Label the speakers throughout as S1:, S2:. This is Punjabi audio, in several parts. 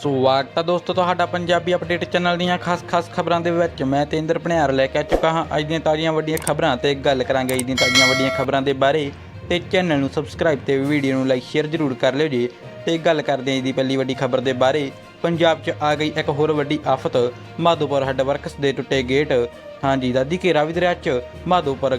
S1: ਸਵਾਗਤ ਹੈ ਦੋਸਤੋ ਤੁਹਾਡਾ ਪੰਜਾਬੀ ਅਪਡੇਟ ਚੈਨਲ ਦੀਆਂ ਖਾਸ-ਖਾਸ ਖਬਰਾਂ ਦੇ ਵਿੱਚ। ਮੈਂ ਤੇਂਦਰ ਭਣਿਆਰ ਲੈ ਕੇ ਆ ਚੁੱਕਾ ਹਾਂ। ਅੱਜ ਦੀਆਂ ਤਾਜ਼ੀਆਂ ਵੱਡੀਆਂ ਖਬਰਾਂ ਤੇ ਗੱਲ ਕਰਾਂਗੇ। ਅੱਜ ਦੀਆਂ ਤਾਜ਼ੀਆਂ ਵੱਡੀਆਂ ਖਬਰਾਂ ਦੇ ਬਾਰੇ ਤੇ ਚੈਨਲ ਨੂੰ ਸਬਸਕ੍ਰਾਈਬ ਤੇ ਵੀਡੀਓ ਨੂੰ ਲਾਈਕ ਸ਼ੇਅਰ ਜ਼ਰੂਰ ਕਰ ਲਿਓ ਜੀ। ਤੇ ਗੱਲ ਕਰਦੇ ਹਾਂ ਜੀ ਦੀ ਪਹਿਲੀ ਵੱਡੀ ਖਬਰ ਦੇ ਬਾਰੇ। ਪੰਜਾਬ 'ਚ ਆ ਗਈ ਇੱਕ ਹੋਰ ਵੱਡੀ ਆਫਤ। ਮਾਧੋਪੁਰ ਹੈੱਡ ਵਰਕਸ ਦੇ ਟੁੱਟੇ ਗੇਟ ਹਾਂਜੀ, ਦਾਦੀ ਕੇ ਰਾਵੀ ਦਰਿਆ 'ਚ ਮਾਧੋਪੁਰ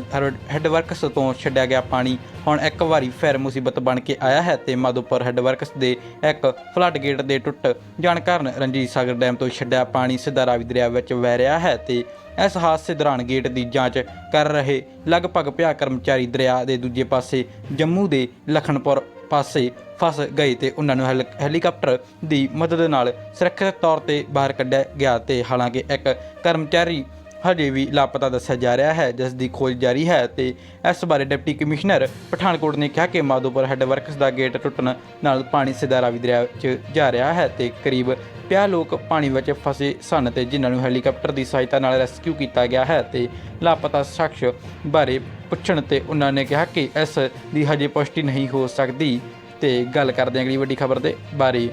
S1: ਹੈੱਡਵਰਕਸ ਤੋਂ ਛੱਡਿਆ ਗਿਆ ਪਾਣੀ। ਹੁਣ ਇੱਕ ਵਾਰੀ ਫਿਰ ਮੁਸੀਬਤ ਬਣ ਕੇ ਆਇਆ ਹੈ ਤੇ ਮਾਧੋਪੁਰ ਹੈੱਡਵਰਕਸ ਦੇ ਇੱਕ ਫਲੱਡ ਗੇਟ ਦੇ ਟੁੱਟ ਜਾਣ ਕਾਰਨ ਰਣਜੀਤ ਸਾਗਰ ਡੈਮ ਤੋਂ ਛੱਡਿਆ ਪਾਣੀ ਸਿੱਧਾ ਰਾਵੀ ਦਰਿਆ ਵਿੱਚ ਵਹਿ ਰਿਹਾ ਹੈ ਤੇ ਇਸ ਹਾਦਸੇ ਦੌਰਾਨ ਗੇਟ ਦੀ ਜਾਂਚ ਕਰ ਰਹੇ ਲਗਭਗ 50 ਕਰਮਚਾਰੀ ਦਰਿਆ ਦੇ ਦੂਜੇ ਪਾਸੇ ਜੰਮੂ ਦੇ ਲਖਨਪੁਰ ਪਾਸੇ ਫਸ ਗਏ ਤੇ ਉਹਨਾਂ ਨੂੰ ਹੈਲ- ਹੈਲੀਕਾਪਟਰ ਦੀ ਮਦਦ ਨਾਲ ਸੁਰੱਖਿਅਤ ਤੌਰ ਤੇ ਬਾਹਰ ਕੱਢਿਆ ਗਿਆ ਤੇ ਹਾਲਾਂਕਿ ਇੱਕ ਕਰਮਚਾਰੀ ਹਜੇ ਵੀ ਲਾਪਤਾ ਦੱਸਿਆ ਜਾ ਰਿਹਾ ਹੈ, ਜਿਸ ਦੀ ਖੋਜ ਜਾਰੀ ਹੈ ਤੇ ਇਸ ਬਾਰੇ ਡਿਪਟੀ ਕਮਿਸ਼ਨਰ ਪਠਾਨਕੋਟ ਨੇ ਕਿਹਾ ਕਿ ਮਾਧੋਪੁਰ ਹੈੱਡ ਵਰਕਸ ਦਾ ਗੇਟ ਟੁੱਟਣ ਨਾਲ ਪਾਣੀ ਸਿੱਧਾ ਰਾਵੀ ਦਰਿਆ 'ਚ ਜਾ ਰਿਹਾ ਹੈ ਤੇ ਕਰੀਬ 50 ਲੋਕ ਪਾਣੀ ਵਿੱਚ ਫਸੇ ਸਨ ਤੇ ਜਿਨ੍ਹਾਂ ਨੂੰ ਹੈਲੀਕਾਪਟਰ ਦੀ ਸਹਾਇਤਾ ਨਾਲ ਰੈਸਕਿਊ ਕੀਤਾ ਗਿਆ ਹੈ ਤੇ ਲਾਪਤਾ ਸ਼ਖਸ ਬਾਰੇ ਪੁੱਛਣ ਤੇ ਉਹਨਾਂ ਨੇ ਕਿਹਾ ਕਿ ਇਸ ਦੀ ਹਜੇ ਪੁਸ਼ਟੀ ਨਹੀਂ ਹੋ ਸਕਦੀ। ਤੇ ਗੱਲ ਕਰਦੇ ਹਾਂ ਅਗਲੀ ਵੱਡੀ ਖਬਰ ਦੇ ਬਾਰੇ।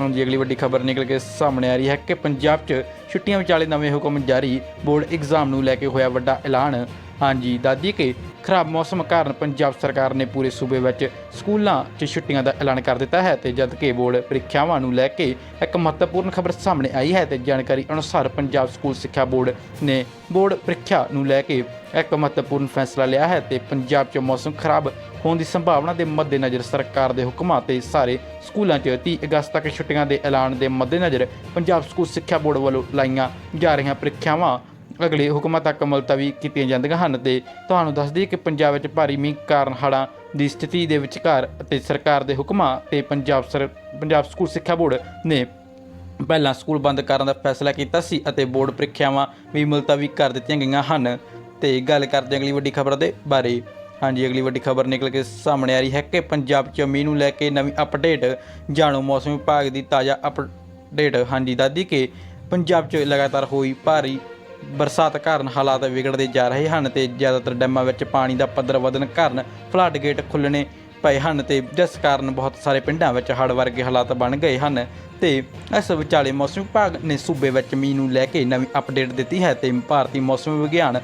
S1: ਹਾਂਜੀ, ਅਗਲੀ ਵੱਡੀ ਖਬਰ ਨਿਕਲ ਕੇ ਸਾਹਮਣੇ ਆ ਰਹੀ ਹੈ ਕਿ ਪੰਜਾਬ 'ਚ ਛੁੱਟੀਆਂ ਵਿਚਾਲੇ ਨਵੇਂ ਹੁਕਮ ਜਾਰੀ, ਬੋਰਡ ਐਗਜ਼ਾਮ ਨੂੰ ਲੈ ਕੇ ਹੋਇਆ ਵੱਡਾ ਐਲਾਨ। ਹਾਂਜੀ ਦਾਦੀ ਕੇ ਖਰਾਬ ਮੌਸਮ ਕਾਰਨ ਪੰਜਾਬ ਸਰਕਾਰ ਨੇ ਪੂਰੇ ਸੂਬੇ ਵਿੱਚ ਸਕੂਲਾਂ 'ਚ ਛੁੱਟੀਆਂ ਦਾ ਐਲਾਨ ਕਰ ਦਿੱਤਾ ਹੈ ਤੇ ਜਦਕਿ ਬੋਰਡ ਪ੍ਰੀਖਿਆਵਾਂ ਨੂੰ ਲੈ ਕੇ ਇੱਕ ਮਹੱਤਵਪੂਰਨ ਖਬਰ ਸਾਹਮਣੇ ਆਈ ਹੈ ਤੇ ਜਾਣਕਾਰੀ ਅਨੁਸਾਰ ਪੰਜਾਬ ਸਕੂਲ ਸਿੱਖਿਆ ਬੋਰਡ ਨੇ ਬੋਰਡ ਪ੍ਰੀਖਿਆ ਨੂੰ ਲੈ ਕੇ ਇੱਕ ਮਹੱਤਵਪੂਰਨ ਫੈਸਲਾ ਲਿਆ ਹੈ ਤੇ ਪੰਜਾਬ 'ਚ ਮੌਸਮ ਖਰਾਬ ਹੋਣ ਦੀ ਸੰਭਾਵਨਾ ਦੇ ਮੱਦੇਨਜ਼ਰ ਸਰਕਾਰ ਦੇ ਹੁਕਮਾਂ ਤੇ ਸਾਰੇ ਸਕੂਲਾਂ 'ਚ 30 ਅਗਸਤ ਤੱਕ ਛੁੱਟੀਆਂ ਦੇ ਐਲਾਨ ਦੇ ਮੱਦੇਨਜ਼ਰ ਪੰਜਾਬ ਸਕੂਲ ਸਿੱਖਿਆ ਬੋਰਡ ਵੱਲੋਂ ਲਾਈਆਂ ਜਾ ਰਹੀਆਂ ਪ੍ਰੀਖਿਆਵਾਂ ਅਗਲੇ ਹੁਕਮਾਂ ਤੱਕ ਮੁਲਤਵੀ ਕੀਤੀਆਂ ਜਾਂਦੀਆਂ ਹਨ ਤੇ ਤੁਹਾਨੂੰ ਦੱਸ ਦਈਏ ਕਿ ਪੰਜਾਬ ਵਿੱਚ ਭਾਰੀ ਮੀਂਹ ਕਾਰਨ ਹੜ੍ਹਾਂ ਦੀ ਸਥਿਤੀ ਦੇ ਵਿਚਕਾਰ ਅਤੇ ਸਰਕਾਰ ਦੇ ਹੁਕਮਾਂ ਤੇ ਪੰਜਾਬ ਸਰ, ਪੰਜਾਬ ਸਕੂਲ ਸਿੱਖਿਆ ਬੋਰਡ ਨੇ ਪਹਿਲਾਂ ਸਕੂਲ ਬੰਦ ਕਰਨ ਦਾ ਫੈਸਲਾ ਕੀਤਾ ਸੀ ਅਤੇ ਬੋਰਡ ਪ੍ਰੀਖਿਆਵਾਂ ਵੀ ਮੁਲਤਵੀ ਕਰ ਦਿੱਤੀਆਂ ਗਈਆਂ ਹਨ। ਤੇ ਗੱਲ ਕਰਦੇ ਅਗਲੀ ਵੱਡੀ ਖਬਰ ਦੇ ਬਾਰੇ। ਹਾਂਜੀ, ਅਗਲੀ ਵੱਡੀ ਖਬਰ ਨਿਕਲ ਕੇ ਸਾਹਮਣੇ ਆ ਰਹੀ ਹੈ ਕਿ ਪੰਜਾਬ 'ਚ ਮੀਂਹ ਨੂੰ ਲੈ ਕੇ ਨਵੀਂ ਅਪਡੇਟ। ਜਾਣੋ, ਮੌਸਮ ਵਿਭਾਗ ਦੀ ਤਾਜ਼ਾ ਅਪਡੇਟ। ਹਾਂਜੀ ਦਾਦੀ ਕਿ ਪੰਜਾਬ 'ਚ ਲਗਾਤਾਰ ਹੋਈ ਭਾਰੀ ਬਰਸਾਤ ਕਾਰਨ ਹਾਲਾਤ ਵਿਗੜਦੇ ਜਾ ਰਹੇ ਹਨ ਤੇ ਜ਼ਿਆਦਾਤਰ ਡੈਮਾਂ ਵਿੱਚ ਪਾਣੀ ਦਾ ਪੱਧਰ ਵਧਣ ਕਾਰਨ ਫਲੱਡ ਗੇਟ ਖੁੱਲ੍ਹਣੇ ਪਏ ਹਨ ਤੇ ਜਿਸ ਕਾਰਨ ਬਹੁਤ ਸਾਰੇ ਪਿੰਡਾਂ ਵਿੱਚ ਹੜ੍ਹ ਵਰਗੇ ਹਾਲਾਤ ਬਣ ਗਏ ਹਨ ਤੇ ਇਸ ਵਿਚਾਲੇ ਮੌਸਮ ਵਿਭਾਗ ਨੇ ਸੂਬੇ ਵਿੱਚ ਮੀਂਹ ਨੂੰ ਲੈ ਕੇ ਨਵੀਂ ਅਪਡੇਟ ਦਿੱਤੀ ਹੈ ਤੇ ਭਾਰਤੀ ਮੌਸਮ ਵਿਗਿਆਨ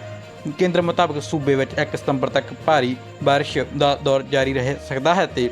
S1: ਕੇਂਦਰ ਮੁਤਾਬਕ ਸੂਬੇ ਵਿੱਚ 1 ਸਤੰਬਰ ਤੱਕ ਭਾਰੀ بارش ਦਾ ਦੌਰ ਜਾਰੀ ਰਹਿ ਸਕਦਾ ਹੈ ਤੇ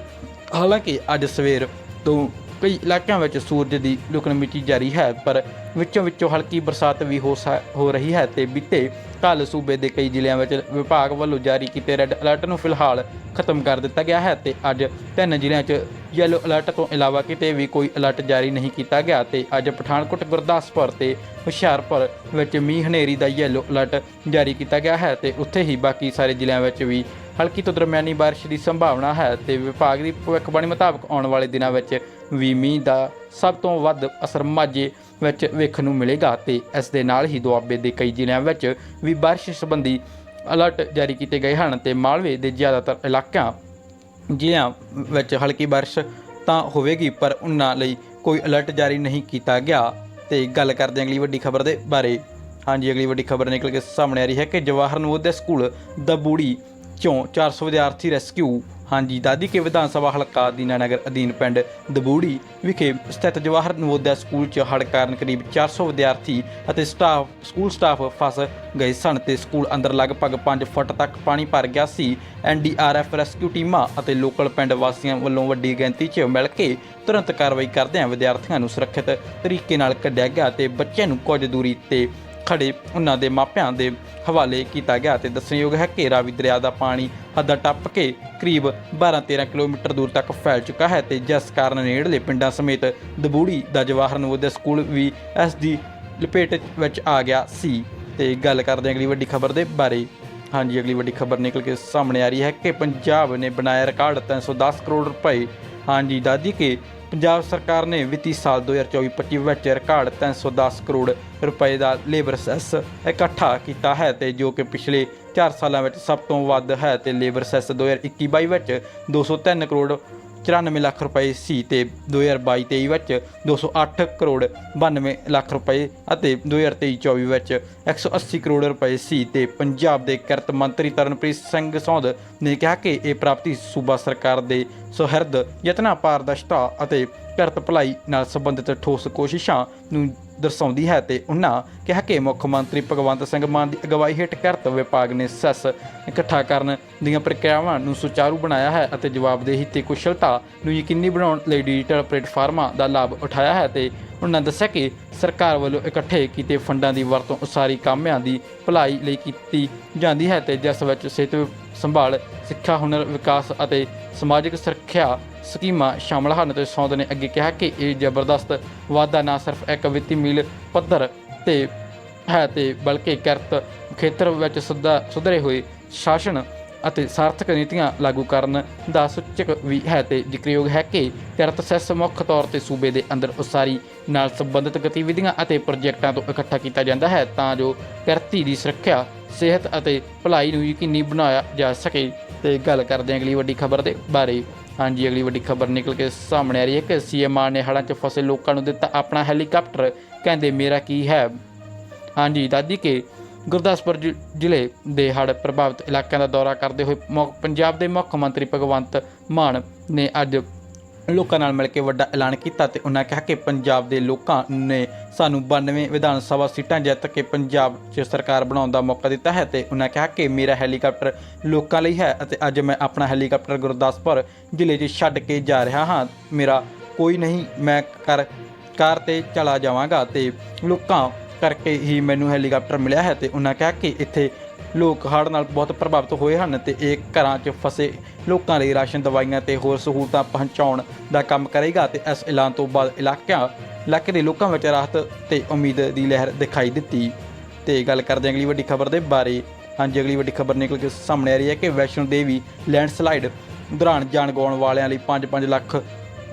S1: ਹਾਲਾਂਕਿ ਅੱਜ ਸਵੇਰ ਤੋਂ ਕਈ ਇਲਾਕਿਆਂ ਵਿੱਚ ਸੂਰਜ ਦੀ ਲੁਕਣ ਮਿੱਟੀ ਜਾਰੀ ਹੈ, ਪਰ ਵਿੱਚੋਂ ਵਿੱਚੋਂ ਹਲਕੀ ਬਰਸਾਤ ਵੀ ਹੋ ਸਕ- ਹੋ ਰਹੀ ਹੈ ਤੇ ਬੀਤੇ ਕੱਲ ਸੂਬੇ ਦੇ ਕਈ ਜ਼ਿਲ੍ਹਿਆਂ ਵਿੱਚ ਵਿਭਾਗ ਵੱਲੋਂ ਜਾਰੀ ਕੀਤੇ ਰੈੱਡ ਅਲਰਟ ਨੂੰ ਫਿਲਹਾਲ ਖਤਮ ਕਰ ਦਿੱਤਾ ਗਿਆ ਹੈ ਤੇ ਅੱਜ ਤਿੰਨ ਜ਼ਿਲ੍ਹਿਆਂ 'ਚ ਯੈਲੋ ਅਲਰਟ ਤੋਂ ਇਲਾਵਾ ਕਿਤੇ ਵੀ ਕੋਈ ਅਲਰਟ ਜਾਰੀ ਨਹੀਂ ਕੀਤਾ ਗਿਆ ਤੇ ਅੱਜ ਪਠਾਨਕੋਟ, ਗੁਰਦਾਸਪੁਰ ਤੇ ਹੁਸ਼ਿਆਰਪੁਰ ਵਿੱਚ ਮੀਂਹ ਹਨੇਰੀ ਦਾ ਯੈਲੋ ਅਲਰਟ ਜਾਰੀ ਕੀਤਾ ਗਿਆ ਹੈ ਤੇ ਉੱਥੇ ਹੀ ਬਾਕੀ ਸਾਰੇ ਜ਼ਿਲ੍ਹਿਆਂ ਵਿੱਚ ਵੀ ਹਲਕੀ ਤੋਂ ਦਰਮਿਆਨੀ ਬਾਰਿਸ਼ ਦੀ ਸੰਭਾਵਨਾ ਹੈ ਤੇ ਵਿਭਾਗ ਦੀ ਭਵਿੱਖਬਾਣੀ ਮੁਤਾਬਕ ਆਉਣ ਵਾਲੇ ਦਿਨਾਂ ਵਿੱਚ ਵੀ ਮੀਂਹ ਦਾ ਸਭ ਤੋਂ ਵੱਧ ਅਸਰ ਮਾਝੇ ਵਿੱਚ ਵੇਖਣ ਨੂੰ ਮਿਲੇਗਾ ਤੇ ਇਸ ਦੇ ਨਾਲ ਹੀ ਦੁਆਬੇ ਦੇ ਕਈ ਜ਼ਿਲ੍ਹਿਆਂ ਵਿੱਚ ਵੀ ਬਾਰਿਸ਼ ਸੰਬੰਧੀ ਅਲਰਟ ਜਾਰੀ ਕੀਤੇ ਗਏ ਹਨ ਤੇ ਮਾਲਵੇ ਦੇ ਜ਼ਿਆਦਾਤਰ ਇਲਾਕਿਆਂ, ਜ਼ਿਲ੍ਹਿਆਂ ਵਿੱਚ ਹਲਕੀ ਬਾਰਿਸ਼ ਤਾਂ ਹੋਵੇਗੀ, ਪਰ ਉਹਨਾਂ ਲਈ ਕੋਈ ਅਲਰਟ ਜਾਰੀ ਨਹੀਂ ਕੀਤਾ ਗਿਆ। ਤੇ ਗੱਲ ਕਰਦੇ ਅਗਲੀ ਵੱਡੀ ਖਬਰ ਦੇ ਬਾਰੇ। ਹਾਂਜੀ, ਅਗਲੀ ਵੱਡੀ ਖਬਰ ਨਿਕਲ ਕੇ ਸਾਹਮਣੇ ਆ ਰਹੀ ਹੈ ਕਿ ਜਵਾਹਰ ਨਵੋਦਿਆ ਸਕੂਲ ਦਬੂੜੀ ਚੋਂ 400 ਵਿਦਿਆਰਥੀ ਰੈਸਕਿਊ ਹਾਂਜੀ, ਦਾਦੀ ਕੇ ਵਿਧਾਨ ਸਭਾ ਹਲਕਾ ਦੀਨਾਨਗਰ ਅਧੀਨ ਪਿੰਡ ਦਬੂੜੀ ਵਿਖੇ ਸਥਿਤ ਜਵਾਹਰ ਨਵੋਦਿਆ ਸਕੂਲ 'ਚ ਹੜ੍ਹ ਕਾਰਨ ਕਰੀਬ 400 ਵਿਦਿਆਰਥੀ ਅਤੇ ਸਟਾਫ, ਸਕੂਲ ਸਟਾਫ ਫਸ ਗਏ ਸਨ ਤੇ ਸਕੂਲ ਅੰਦਰ ਲਗਭਗ 5 ਫੁੱਟ ਤੱਕ ਪਾਣੀ ਭਰ ਗਿਆ ਸੀ। ਐਨਡੀਆਰਐਫ ਰੈਸਕਿਊ ਟੀਮਾਂ ਅਤੇ ਲੋਕਲ ਪਿੰਡ ਵਾਸੀਆਂ ਵੱਲੋਂ ਵੱਡੀ ਗਿਣਤੀ 'ਚ ਮਿਲ ਕੇ ਤੁਰੰਤ ਕਾਰਵਾਈ ਕਰਦਿਆਂ ਵਿਦਿਆਰਥੀਆਂ ਨੂੰ ਸੁਰੱਖਿਅਤ ਤਰੀਕੇ ਨਾਲ ਕੱਢਿਆ ਗਿਆ ਤੇ ਬੱਚਿਆਂ ਨੂੰ ਕੁਝ ਦੂਰੀ ਤੇ ਖੜੇ ਉਹਨਾਂ ਦੇ ਮਾਪਿਆਂ ਦੇ ਹਵਾਲੇ ਕੀਤਾ ਗਿਆ ਤੇ ਦੱਸਣਯੋਗ ਹੈ ਕਿ ਰਾਵੀ ਦਰਿਆ ਦਾ ਪਾਣੀ ਹੱਦਾਂ ਟੱਪ ਕੇ ਕਰੀਬ 12-13 ਕਿਲੋਮੀਟਰ ਦੂਰ ਤੱਕ ਫੈਲ ਚੁੱਕਾ ਹੈ ਤੇ ਜਿਸ ਕਾਰਨ ਨੇੜਲੇ ਪਿੰਡਾਂ ਸਮੇਤ ਦਬੂੜੀ ਦਾ ਜਵਾਹਰ ਨਵੋਦਿਆ ਸਕੂਲ ਵੀ ਇਸ ਦੀ ਲਪੇਟ ਵਿੱਚ ਆ ਗਿਆ ਸੀ। ਤੇ ਗੱਲ ਕਰਦੇ ਹਾਂ ਅਗਲੀ ਵੱਡੀ ਖਬਰ ਦੇ ਬਾਰੇ। ਹਾਂਜੀ, ਅਗਲੀ ਵੱਡੀ ਖਬਰ ਨਿਕਲ ਕੇ ਸਾਹਮਣੇ ਆ ਰਹੀ ਹੈ ਕਿ ਪੰਜਾਬ ਨੇ ਬਣਾਇਆ ਰਿਕਾਰਡ 310 ਕਰੋੜ ਰੁਪਏ। ਹਾਂਜੀ ਦਾਦੀ ਕੇ ਪੰਜਾਬ ਸਰਕਾਰ ਨੇ ਵਿੱਤੀ ਸਾਲ 2024-25 ਵਿੱਚ ਰਿਕਾਰਡ 310 ਕਰੋੜ ਰੁਪਏ ਦਾ ਲੇਬਰ ਸੈਸ ਇਕੱਠਾ ਕੀਤਾ ਹੈ ਤੇ ਜੋ ਕਿ ਪਿਛਲੇ 4 ਸਾਲਾਂ ਵਿੱਚ ਸਭ ਤੋਂ ਵੱਧ ਹੈ ਤੇ ਲੇਬਰ ਸੈਸ 2021-22 ਵਿੱਚ 203 ਕਰੋੜ 94 ਲੱਖ ਰੁਪਏ ਸੀ ਤੇ 2022-23 ਵਿੱਚ 208 ਕਰੋੜ 92 ਲੱਖ ਰੁਪਏ ਅਤੇ 2023-24 ਵਿੱਚ 180 ਕਰੋੜ ਰੁਪਏ ਸੀ ਤੇ ਪੰਜਾਬ ਦੇ ਕਿਰਤ ਮੰਤਰੀ ਤਰਨਪ੍ਰੀਤ ਸਿੰਘ ਸੌਂਦ ਨੇ ਕਿਹਾ ਕਿ ਇਹ ਪ੍ਰਾਪਤੀ ਸੂਬਾ ਸਰਕਾਰ ਦੇ ਸੁਹਿਰਦ ਯਤਨਾਂ, ਪਾਰਦਰਸ਼ਤਾ ਅਤੇ ਕਿਰਤ ਭਲਾਈ ਨਾਲ ਸੰਬੰਧਿਤ ਠੋਸ ਕੋਸ਼ਿਸ਼ਾਂ ਨੂੰ ਦਰਸਾਉਂਦੀ ਹੈ ਤੇ ਉਹਨਾਂ ਕਿਹਾ ਕਿ ਮੁੱਖ ਮੰਤਰੀ ਭਗਵੰਤ ਸਿੰਘ ਮਾਨ ਦੀ ਅਗਵਾਈ ਹੇਠ ਕਿਰਤ ਵਿਭਾਗ ਨੇ ਸੈਸ ਇਕੱਠਾ ਕਰਨ ਦੀਆਂ ਪ੍ਰਕਿਰਿਆਵਾਂ ਨੂੰ ਸੁਚਾਰੂ ਬਣਾਇਆ ਹੈ ਅਤੇ ਜਵਾਬਦੇਹੀ ਤੇ ਕੁਸ਼ਲਤਾ ਨੂੰ ਯਕੀਨੀ ਬਣਾਉਣ ਲਈ ਡਿਜੀਟਲ ਪਲੇਟਫਾਰਮਾਂ ਦਾ ਲਾਭ ਉਠਾਇਆ ਹੈ ਤੇ ਉਹਨਾਂ ਦੱਸਿਆ ਕਿ ਸਰਕਾਰ ਵੱਲੋਂ ਇਕੱਠੇ ਕੀਤੇ ਫੰਡਾਂ ਦੀ ਵਰਤੋਂ ਉਸਾਰੀ ਕਾਮਿਆਂ ਦੀ ਭਲਾਈ ਲਈ ਕੀਤੀ ਜਾਂਦੀ ਹੈ ਤੇ ਜਿਸ ਵਿੱਚ ਸਿਹਤ ਸੰਭਾਲ, ਸਿੱਖਿਆ, ਹੁਨਰ, ਵਿਕਾਸ ਅਤੇ ਸਮਾਜਿਕ ਸੁਰੱਖਿਆ ਸਕੀਮਾਂ ਸ਼ਾਮਲ ਹਨ ਤੇ ਸੌਂਦ ਨੇ ਅੱਗੇ ਕਿਹਾ ਕਿ ਇਹ ਜ਼ਬਰਦਸਤ ਵਾਧਾ ਨਾ ਸਿਰਫ ਇੱਕ ਵਿੱਤੀ ਮੀਲ ਪੱਧਰ ਤੇ ਹੈ ਤੇ ਬਲਕਿ ਕਿਰਤ ਖੇਤਰ ਵਿੱਚ ਸੁਧਾ ਸੁਧਰੇ ਹੋਏ ਸ਼ਾਸਨ ਅਤੇ ਸਾਰਥਕ ਨੀਤੀਆਂ ਲਾਗੂ ਕਰਨ ਦਾ ਸੂਚਕ ਵੀ ਹੈ ਤੇ ਜ਼ਿਕਰਯੋਗ ਹੈ ਕਿ ਕਿਰਤ ਸੈਸ ਮੁੱਖ ਤੌਰ ਤੇ ਸੂਬੇ ਦੇ ਅੰਦਰ ਉਸਾਰੀ ਨਾਲ ਸੰਬੰਧਿਤ ਗਤੀਵਿਧੀਆਂ ਅਤੇ ਪ੍ਰੋਜੈਕਟਾਂ ਤੋਂ ਇਕੱਠਾ ਕੀਤਾ ਜਾਂਦਾ ਹੈ ਤਾਂ ਜੋ ਕਿਰਤੀ ਦੀ ਸੁਰੱਖਿਆ, ਸਿਹਤ ਅਤੇ ਭਲਾਈ ਨੂੰ ਯਕੀਨੀ ਬਣਾਇਆ ਜਾ ਸਕੇ। ਤੇ ਗੱਲ ਕਰਦੇ ਹਾਂ ਅਗਲੀ ਵੱਡੀ ਖਬਰ ਦੇ ਬਾਰੇ। ਹਾਂਜੀ, ਅਗਲੀ ਵੱਡੀ ਖਬਰ ਨਿਕਲ ਕੇ ਸਾਹਮਣੇ ਆ ਰਹੀ ਹੈ ਕਿ ਸੀਐਮ ਮਾਨ ਨੇ ਹੜ੍ਹਾਂ 'ਚ ਫਸੇ ਲੋਕਾਂ ਨੂੰ ਦਿੱਤਾ ਆਪਣਾ ਹੈਲੀਕਾਪਟਰ। ਕਹਿੰਦੇ, ਮੇਰਾ ਕੀ ਹੈ? ਹਾਂਜੀ, ਦਾਦੀ, ਕੇ ਗੁਰਦਾਸਪੁਰ ਜ਼ਿ- ਜ਼ਿਲ੍ਹੇ ਦੇ ਹੜ੍ਹ ਪ੍ਰਭਾਵਿਤ ਇਲਾਕਿਆਂ ਦਾ ਦੌਰਾ ਕਰਦੇ ਹੋਏ ਮੁੱਖ- ਪੰਜਾਬ ਦੇ ਮੁੱਖ ਮੰਤਰੀ ਭਗਵੰਤ ਮਾਨ ਨੇ ਅੱਜ ਲੋਕਾਂ ਨਾਲ ਮਿਲ ਕੇ ਵੱਡਾ ਐਲਾਨ ਕੀਤਾ ਤੇ ਉਹਨਾਂ ਕਿਹਾ ਕਿ ਪੰਜਾਬ ਦੇ ਲੋਕਾਂ ਨੇ ਸਾਨੂੰ 92 ਵਿਧਾਨ ਸਭਾ ਸੀਟਾਂ ਜਿੱਤ ਕੇ ਪੰਜਾਬ 'ਚ ਸਰਕਾਰ ਬਣਾਉਣ ਦਾ ਮੌਕਾ ਦਿੱਤਾ ਹੈ ਤੇ ਉਹਨਾਂ ਕਿਹਾ ਕਿ ਮੇਰਾ ਹੈਲੀਕਾਪਟਰ ਲੋਕਾਂ ਲਈ ਹੈ ਅਤੇ ਅੱਜ ਮੈਂ ਆਪਣਾ ਹੈਲੀਕਾਪਟਰ ਗੁਰਦਾਸਪੁਰ ਜ਼ਿਲ੍ਹੇ 'ਚ ਛੱਡ ਕੇ ਜਾ ਰਿਹਾ ਹਾਂ। ਮੇਰਾ ਕੋਈ ਨਹੀਂ, ਮੈਂ ਕਰ ਕਾਰ ਤੇ ਚਲਾ ਜਾਵਾਂਗਾ ਤੇ ਲੋਕਾਂ ਕਰਕੇ ਹੀ ਮੈਨੂੰ ਹੈਲੀਕਾਪਟਰ ਮਿਲਿਆ ਹੈ ਤੇ ਉਹਨਾਂ ਕਿਹਾ ਕਿ ਇੱਥੇ ਲੋਕ ਹੜ੍ਹ ਨਾਲ ਬਹੁਤ ਪ੍ਰਭਾਵਿਤ ਹੋਏ ਹਨ ਤੇ ਇਹ ਘਰਾਂ 'ਚ ਫਸੇ ਲੋਕਾਂ ਲਈ ਰਾਸ਼ਨ, ਦਵਾਈਆਂ ਤੇ ਹੋਰ ਸਹੂਲਤਾਂ ਪਹੁੰਚਾਉਣ ਦਾ ਕੰਮ ਕਰੇਗਾ ਤੇ ਇਸ ਐਲਾਨ ਤੋਂ ਬਾਅਦ ਇਲਾਕਿਆਂ, ਇਲਾਕੇ ਦੇ ਲੋਕਾਂ ਵਿੱਚ ਰਾਹਤ ਤੇ ਉਮੀਦ ਦੀ ਲਹਿਰ ਦਿਖਾਈ ਦਿੱਤੀ। ਤੇ ਗੱਲ ਕਰਦੇ ਹਾਂ ਅਗਲੀ ਵੱਡੀ ਖਬਰ ਦੇ ਬਾਰੇ। ਹਾਂਜੀ, ਅਗਲੀ ਵੱਡੀ ਖਬਰ ਨਿਕਲ ਕੇ ਸਾਹਮਣੇ ਆ ਰਹੀ ਹੈ ਕਿ ਵੈਸ਼ਨੋ ਦੇਵੀ ਲੈਂਡਸਲਾਈਡ ਦੌਰਾਨ ਜਾਨ ਗਵਾਉਣ ਵਾਲਿਆਂ ਲਈ 5-5 ਲੱਖ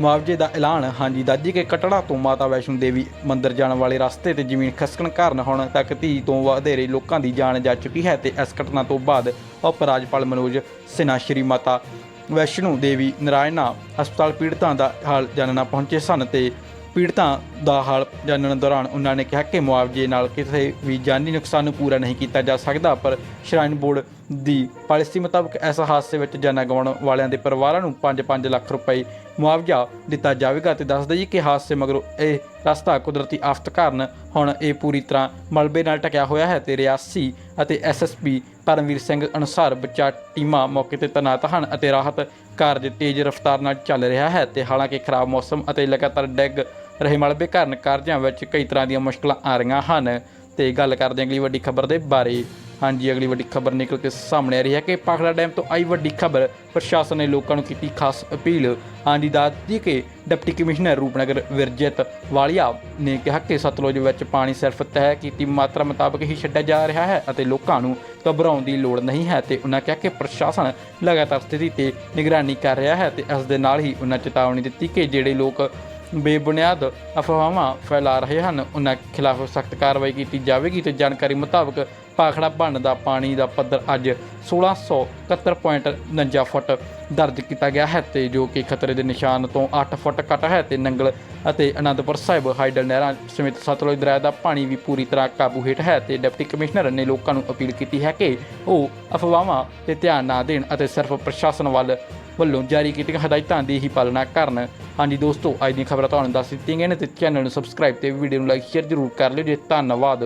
S1: ਮੁਆਵਜ਼ੇ ਦਾ ਐਲਾਨ। ਹਾਂਜੀ, ਦਾਦੀ ਕੇ ਕਟੜਾ ਤੋਂ ਮਾਤਾ ਵੈਸ਼ਨੋ ਦੇਵੀ ਮੰਦਿਰ ਜਾਣ ਵਾਲੇ ਰਸਤੇ ਤੇ ਜ਼ਮੀਨ ਖਸਕਣ ਕਾਰਨ ਹੁਣ ਤੱਕ 30 ਤੋਂ ਵਧੇਰੇ ਲੋਕਾਂ ਦੀ ਜਾਨ ਜਾ ਚੁੱਕੀ ਹੈ ਤੇ ਇਸ ਘਟਨਾ ਤੋਂ ਬਾਅਦ ਉਪ ਰਾਜਪਾਲ ਮਨੋਜ ਸਿਨਹਾ ਸ਼੍ਰੀ ਮਾਤਾ ਵੈਸ਼ਨੋ ਦੇਵੀ, ਨਰਾਇਣਾ ਹਸਪਤਾਲ ਪੀੜਤਾਂ ਦਾ ਹਾਲ ਜਾਣਨਾ ਪਹੁੰਚੇ ਸਨ ਤੇ ਪੀੜਤਾਂ ਦਾ ਹਾਲ ਜਾਣਨ ਦੌਰਾਨ ਉਹਨਾਂ ਨੇ ਕਿਹਾ ਕਿ ਮੁਆਵਜ਼ੇ ਨਾਲ ਕਿਸੇ ਵੀ ਜਾਨੀ ਨੁਕਸਾਨ ਨੂੰ ਪੂਰਾ ਨਹੀਂ ਕੀਤਾ ਜਾ ਸਕਦਾ, ਪਰ ਸ਼ਰਾਈਨ ਬੋਰਡ ਦੀ ਪਾਲਿਸੀ ਮੁਤਾਬਕ ਇਸ ਹਾਦਸੇ ਵਿੱਚ ਜਾਨਾਂ ਗਵਾਉਣ ਵਾਲਿਆਂ ਦੇ ਪਰਿਵਾਰਾਂ ਨੂੰ 5-5 ਲੱਖ ਰੁਪਏ ਮੁਆਵਜ਼ਾ ਦਿੱਤਾ ਜਾਵੇਗਾ ਤੇ ਦੱਸ ਦਈਏ ਕਿ ਹਾਦਸੇ ਮਗਰੋਂ ਇਹ ਰਸਤਾ ਕੁਦਰਤੀ ਆਫਤ ਕਾਰਨ ਹੁਣ ਇਹ ਪੂਰੀ ਤਰ੍ਹਾਂ ਮਲਬੇ ਨਾਲ ਟਕਿਆ ਹੋਇਆ ਹੈ ਤੇ ਰਿਆਸੀ ਅਤੇ ਐਸਐਸਪੀ ਪਰਮਵੀਰ ਸਿੰਘ ਅਨੁਸਾਰ ਬਚਾਅ ਟੀਮਾਂ ਮੌਕੇ ਤੇ ਤੈਨਾਤ ਹਨ ਅਤੇ ਰਾਹਤ ਕਾਰਜ ਤੇਜ਼ ਰਫ਼ਤਾਰ ਨਾਲ ਚੱਲ ਰਿਹਾ ਹੈ ਤੇ ਹਾਲਾਂਕਿ ਖਰਾਬ ਮੌਸਮ ਅਤੇ ਲਗਾਤਾਰ ਡਿੱਗ ਰਹੇ ਮਲਬੇ ਕਾਰਨ ਕਾਰਜਾਂ ਵਿੱਚ ਕਈ ਤਰ੍ਹਾਂ ਦੀਆਂ ਮੁਸ਼ਕਲਾਂ ਆ ਰਹੀਆਂ ਹਨ। ਤੇ ਗੱਲ ਕਰਦੇ ਹਾਂ ਅਗਲੀ ਵੱਡੀ ਖਬਰ ਦੇ ਬਾਰੇ। ਹਾਂਜੀ, ਅਗਲੀ ਵੱਡੀ ਖਬਰ ਨਿਕਲ ਕੇ ਸਾਹਮਣੇ ਆ ਰਹੀ ਹੈ ਕਿ ਪਾਖੜਾ ਡੈਮ ਤੋਂ ਆਈ ਵੱਡੀ ਖਬਰ ਪ੍ਰਸ਼ਾਸਨ ਨੇ ਲੋਕਾਂ ਨੂੰ ਕੀਤੀ ਖਾਸ ਅਪੀਲ। ਹਾਂਜੀ, ਦੱਸਦੀ ਕਿ ਡਿਪਟੀ ਕਮਿਸ਼ਨਰ ਰੂਪਨਗਰ ਵਿਰਜਿਤ ਵਾਲੀਆ ਨੇ ਕਿਹਾ ਕਿ ਸਤਲੁਜ ਵਿੱਚ ਪਾਣੀ ਸਿਰਫ ਤੈਅ ਕੀਤੀ ਮਾਤਰਾ ਮੁਤਾਬਕ ਹੀ ਛੱਡਿਆ ਜਾ ਰਿਹਾ ਹੈ ਅਤੇ ਲੋਕਾਂ ਨੂੰ ਘਬਰਾਉਣ ਦੀ ਲੋੜ ਨਹੀਂ ਹੈ ਤੇ ਉਹਨਾਂ ਕਿਹਾ ਕਿ ਪ੍ਰਸ਼ਾਸਨ ਲਗਾਤਾਰ ਸਥਿਤੀ ਤੇ ਨਿਗਰਾਨੀ ਕਰ ਰਿਹਾ ਹੈ ਤੇ ਇਸ ਦੇ ਨਾਲ ਹੀ ਉਹਨਾਂ ਚੇਤਾਵਨੀ ਦਿੱਤੀ ਕਿ ਜਿਹੜੇ ਲੋਕ ਬੇਬੁਨਿਆਦ ਅਫਵਾਹਾਂ ਫੈਲਾ ਰਹੇ ਹਨ। ਉਹਨਾਂ ਖਿਲਾਫ ਸਖਤ ਕਾਰਵਾਈ ਕੀਤੀ ਜਾਵੇਗੀ ਤੇ ਜਾਣਕਾਰੀ ਮੁਤਾਬਕ ਪਾਖੜਾ ਬੰਨ ਦਾ ਪਾਣੀ ਦਾ ਪੱਧਰ ਅੱਜ 1671.49 ਫੁੱਟ ਦਰਜ ਕੀਤਾ ਗਿਆ ਹੈ ਤੇ ਜੋ ਕਿ ਖਤਰੇ ਦੇ ਨਿਸ਼ਾਨ ਤੋਂ 8 ਫੁੱਟ ਘੱਟ ਹੈ ਤੇ ਨੰਗਲ ਅਤੇ ਅਨੰਦਪੁਰ ਸਾਹਿਬ, ਹਾਈਡਲ ਨਹਿਰਾਂ ਸਮੇਤ ਸਤਲੁਜ ਦਰਿਆ ਦਾ ਪਾਣੀ ਵੀ ਪੂਰੀ ਤਰ੍ਹਾਂ ਕਾਬੂ ਹੇਠ ਹੈ ਤੇ ਡਿਪਟੀ ਕਮਿਸ਼ਨਰ ਨੇ ਲੋਕਾਂ ਨੂੰ ਅਪੀਲ ਕੀਤੀ ਹੈ ਕਿ ਉਹ ਅਫਵਾਹਾਂ ਤੇ ਧਿਆਨ ਨਾ ਦੇਣ ਅਤੇ ਸਿਰਫ ਪ੍ਰਸ਼ਾਸਨ ਵੱਲ ਵੱਲੋਂ ਜਾਰੀ ਕੀਤੀਆਂ ਹਦਾਇਤਾਂ ਦੀ ਹੀ ਪਾਲਣਾ ਕਰਨ। ਹਾਂਜੀ ਦੋਸਤੋ, ਅੱਜ ਦੀਆਂ ਖਬਰਾਂ ਤੁਹਾਨੂੰ ਦੱਸ ਦਿੱਤੀਆਂ ਗਈਆਂ ਨੇ ਤੇ ਚੈਨਲ ਨੂੰ ਸਬਸਕ੍ਰਾਈਬ ਤੇ ਵੀਡੀਓ ਨੂੰ ਲਾਈਕ ਸ਼ੇਅਰ ਜ਼ਰੂਰ ਕਰ ਲਿਓ ਜੀ। ਧੰਨਵਾਦ।